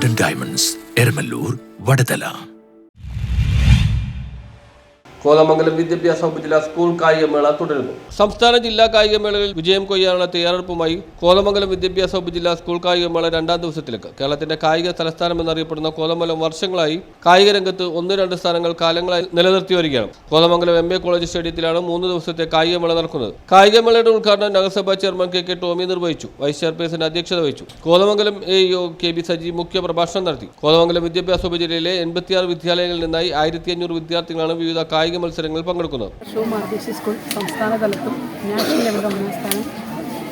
Golden diamonds Eramalloor Vadathala Kothamangalam വിദ്യാഭ്യാസ ഉപജില്ല school കായികമേള തുടരുന്നു. സംസ്ഥാന ജില്ലാ കായികമേളയിൽ വിജയം കൊയ്യാനുള്ള തയ്യാറെടുപ്പുമായി കോതമംഗലം വിദ്യാഭ്യാസ ഉപജില്ല സ്കൂൾ കായികമേള രണ്ടാം ദിവസത്തിലേക്ക് കേരളത്തിന്റെ കായിക തലസ്ഥാനം എന്നറിയപ്പെടുന്ന കോതമംഗലം വർഷങ്ങളായി കായിക രംഗത്ത് ഒന്ന് രണ്ട് സ്ഥാനങ്ങൾ കാലങ്ങളായി നിലനിർത്തി വരികയാണ്. കോതമംഗലം എം എ കോളേജ് സ്റ്റേഡിയത്തിലാണ് മൂന്ന് ദിവസത്തെ കായികമേള നടക്കുന്നത്. കായികമേളയുടെ ഉദ്ഘാടനം നഗരസഭാ ചെയർമാൻ കെ കെ ടോമി നിർവഹിച്ചു. വൈസ് ചെയർപേഴ്സൺ അധ്യക്ഷത വഹിച്ചു. Kothamangalam A E K B Saji മുഖ്യ പ്രഭാഷണം നടത്തി. കോതമംഗലം വിദ്യാഭ്യാസ ഉപജില്ലയിലെ എൺപത്തിയാറ് വിദ്യാലയങ്ങളിൽ നിന്നായി ആയിരത്തി അഞ്ഞൂറ് വിദ്യാർത്ഥികളാണ് വിവിധ കായിക മത്സരങ്ങളിൽ പങ്കെടുക്കുന്നത് സ്കൂൾ സംസ്ഥാന തലത്തും നാഷണൽ ലെവൽ ഒന്നാം സ്ഥാനം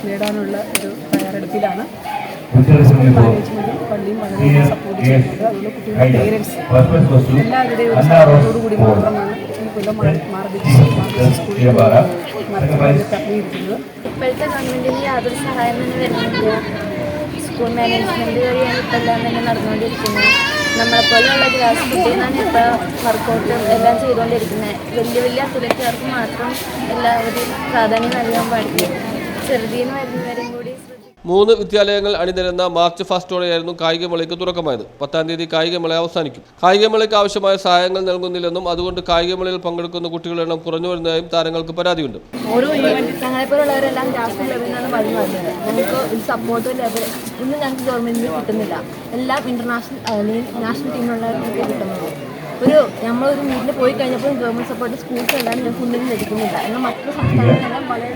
നേടാനുള്ള ഒരു തയ്യാറെടുപ്പിലാണ്. മാനേജ്മെന്റും പള്ളിയും വളരെ സപ്പോർട്ട് ചെയ്യുന്നത് അതുകൊണ്ട് കുട്ടികളുടെ പേരൻസ് എല്ലാവരുടെയും ഒരു സപ്പോർട്ടോടു കൂടി മാത്രമാണ് ഈ കൊല്ലം മാർ ബി സി സ്കൂളിൽ മത്സരത്തിൽ തപ്പിയിരിക്കുന്നത് ഇപ്പോഴത്തെ ഗവൺമെന്റിന്റെ യാതൊരു സഹായം തന്നെ വരുന്നില്ല. സ്കൂൾ മാനേജ്മെന്റ് വഴിയാണ് ഇപ്പം എല്ലാം തന്നെ നടന്നുകൊണ്ടിരിക്കുന്നത്. നമ്മളെപ്പോലെയുള്ള ഗ്രാസ് കുട്ടിയെന്നാണ് ഇപ്പോൾ വർക്കൗട്ട് എല്ലാം ചെയ്തുകൊണ്ടിരിക്കുന്നത്. വലിയ വലിയ അത്ലറ്റുകാർക്ക് മാത്രം എല്ലാവരും പ്രാധാന്യം നൽകാൻ പാടില്ല. ചെറുതീന്ന് വരുന്നവരും കൂടി മൂന്ന് വിദ്യാലയങ്ങൾ അണിനിരന്ന മാർച്ച് ഫസ്റ്റോടെയായിരുന്നു കായികമേളയ്ക്ക് തുടക്കമായത്. പത്താം തീയതി കായികമേള അവസാനിക്കും. കായികമേളയ്ക്ക് ആവശ്യമായ സഹായങ്ങൾ നൽകുന്നില്ലെന്നും അതുകൊണ്ട് കായികമേളയിൽ പങ്കെടുക്കുന്ന കുട്ടികളുടെ എണ്ണം കുറഞ്ഞു വരുന്നതായും താരങ്ങൾക്ക് പരാതിയുണ്ട്. ഓരോ ഈവന്റ് ഞങ്ങളെപ്പോലുള്ളവരെല്ലാം നാഷണൽ ലെവലിൽ നിന്നാണ് വഴി വരുന്നത് ഞങ്ങൾക്ക് ഒരു സപ്പോർട്ട് ലെവൽ ഇന്ന് ഞങ്ങൾക്ക് ഗവൺമെന്റിന് കിട്ടുന്നില്ല. എല്ലാ ഇന്റർനാഷണൽ അല്ലെങ്കിൽ നാഷണൽ ടീമിലുള്ളവർക്ക് കിട്ടുന്നത് ഒരു നമ്മളൊരു മീറ്റിൽ പോയി കഴിഞ്ഞപ്പോൾ ഗവൺമെന്റ് സപ്പോർട്ട് സ്കൂൾസ് എല്ലാം ഞങ്ങൾക്ക് ഒന്നും ലഭിക്കുന്നില്ല എന്നാൽ മറ്റു സംസ്ഥാനങ്ങളെല്ലാം വളരെ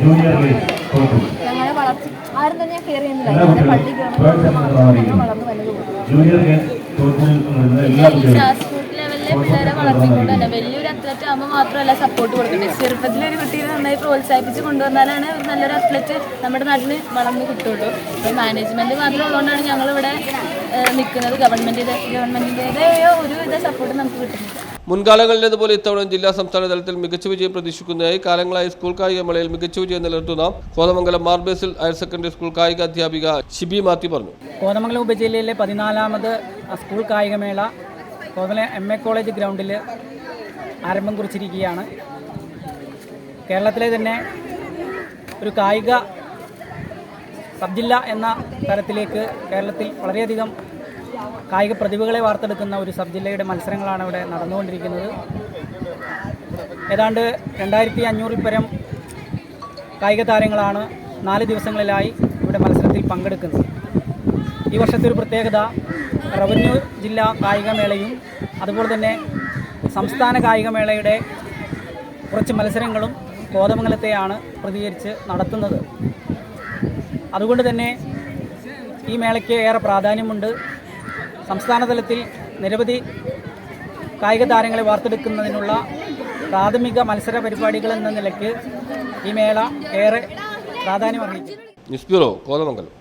ഞങ്ങളെ വളർച്ച ആരും തന്നെ കെയർ ചെയ്യുന്നില്ല. ഞങ്ങളുടെ പള്ളി ഗവൺമെന്റ് വളർന്നു വലിയ ലെവലിലെ പിള്ളേരെ വളർത്തിക്കൊണ്ടല്ല. അത്ലറ്റ് ആകുമ്പോൾ മാത്രമല്ല സപ്പോർട്ട് കൊടുക്കുന്നത്. ചെറുപ്പത്തിൽ ഒരു കുട്ടിയെ നന്നായി പ്രോത്സാഹിപ്പിച്ച് കൊണ്ടുവന്നാലാണ് ഒരു നല്ലൊരു അത്ലറ്റ് നമ്മുടെ നാട്ടിൽ വളർന്ന് കിട്ടുള്ളൂ. അപ്പോൾ മാനേജ്മെന്റ് മാത്രം ഉള്ളതുകൊണ്ടാണ് ഞങ്ങളിവിടെ നിൽക്കുന്നത് ഗവൺമെന്റിന്റെ ഗവൺമെന്റിന്റെതായ ഒരു വിധ സപ്പോർട്ട് നമുക്ക് കിട്ടുന്നത്. മുൻകാലങ്ങളിലേതുപോലെ ഇത്തവണ ജില്ലാ സംസ്ഥാന തലത്തിൽ മികച്ച വിജയം പ്രതീക്ഷിക്കുന്നതായി കാലങ്ങളായി സ്കൂൾ കായിക മേളയിൽ മികച്ച വിജയം നിലനിർത്തുന്ന Kothamangalam Mar Basil higher secondary school കായിക അധ്യാപിക ഷിബി മാത്യു പറഞ്ഞു. കോതമംഗലം ഉപജില്ലയിലെ പതിനാലാമത് സ്കൂൾ കായികമേള കോതമംഗലം എം എ കോളേജ് ഗ്രൗണ്ടിൽ ആരംഭം കുറിച്ചിരിക്കുകയാണ്. കേരളത്തിലെ തന്നെ ഒരു കായിക സബ് ജില്ല എന്ന തരത്തിലേക്ക് കേരളത്തിൽ വളരെയധികം കായിക പ്രതിഭകളെ വാർത്തെടുക്കുന്ന ഒരു സബ് ജില്ലയുടെ മത്സരങ്ങളാണ് ഇവിടെ നടന്നുകൊണ്ടിരിക്കുന്നത്. ഏതാണ്ട് രണ്ടായിരത്തി അഞ്ഞൂറിൽ പരം കായിക താരങ്ങളാണ് നാല് ദിവസങ്ങളിലായി ഇവിടെ മത്സരത്തിൽ പങ്കെടുക്കുന്നത്. ഈ വർഷത്തെ ഒരു പ്രത്യേകത റവന്യൂ ജില്ലാ കായികമേളയും അതുപോലെ തന്നെ സംസ്ഥാന കായികമേളയുടെ കുറച്ച് മത്സരങ്ങളും കോതമംഗലത്തെയാണ് പ്രതികരിച്ച് നടത്തുന്നത്. അതുകൊണ്ട് തന്നെ ഈ മേളയ്ക്ക് ഏറെ പ്രാധാന്യമുണ്ട്. സംസ്ഥാന തലത്തിൽ നിരവധി കായിക താരങ്ങളെ വാർത്തെടുക്കുന്നതിനുള്ള പ്രാഥമിക മത്സര പരിപാടികൾ എന്ന നിലയ്ക്ക് ഈ മേള ഏറെ പ്രാധാന്യം അർഹിക്കുന്നു. News bureau Kothamangalam.